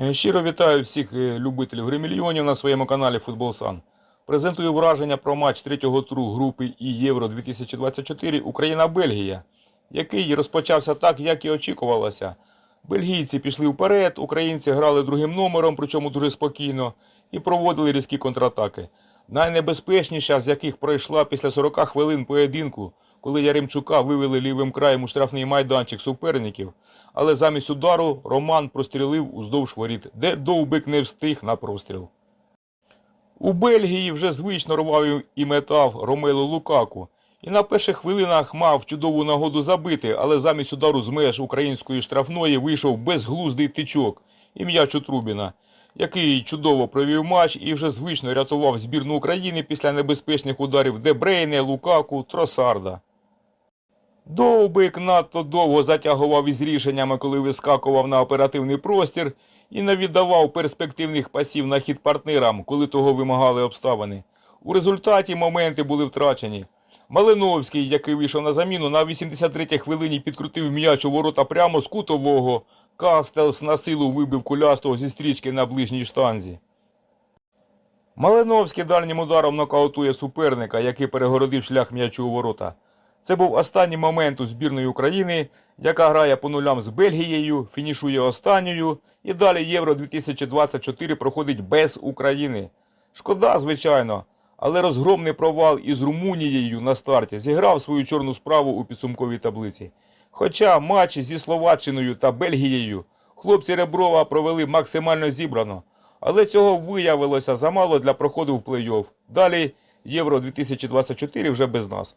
Е, Щиро вітаю всіх е, любителів гри мільйонів на своєму каналі Футбол Сан. Презентую враження про матч третього туру групи І Євро 2024 Україна-Бельгія, який розпочався так, як і очікувалося. Бельгійці пішли вперед, українці грали другим номером, причому дуже спокійно, і проводили різкі контратаки. Найнебезпечніша з яких пройшла після 40 хвилин поєдинку, коли Яремчука вивели лівим краєм у штрафний майданчик суперників, але замість удару Роман прострілив уздовж воріт, де Довбик не встиг на простріл. У Бельгії вже звично рвав і метав Ромело Лукаку. І на перших хвилинах мав чудову нагоду забити, але замість удару з меж української штрафної вийшов безглуздий тичок і м'яч у Трубіна, який чудово провів матч і вже звично рятував збірну України після небезпечних ударів Дебрейне, Лукаку, Тросарда. Довбик надто довго затягував із рішеннями, коли вискакував на оперативний простір і не віддавав перспективних пасів на хід партнерам, коли того вимагали обставини. У результаті моменти були втрачені. Малиновський, який вийшов на заміну, на 83-й хвилині підкрутив м'яч у ворота прямо з кутового. Кастелс на силу вибив кулястого зі стрічки на ближній штанзі. Малиновський дальнім ударом нокаутує суперника, який перегородив шлях м'ячу у ворота. Це був останній момент у збірної України, яка грає по нулям з Бельгією, фінішує останньою, і далі Євро 2024 проходить без України. Шкода, звичайно, але розгромний провал із Румунією на старті зіграв свою чорну справу у підсумковій таблиці. Хоча матч зі Словаччиною та Бельгією хлопці Реброва провели максимально зібрано, але цього виявилося замало для проходу в плей-офф. Далі Євро 2024 вже без нас.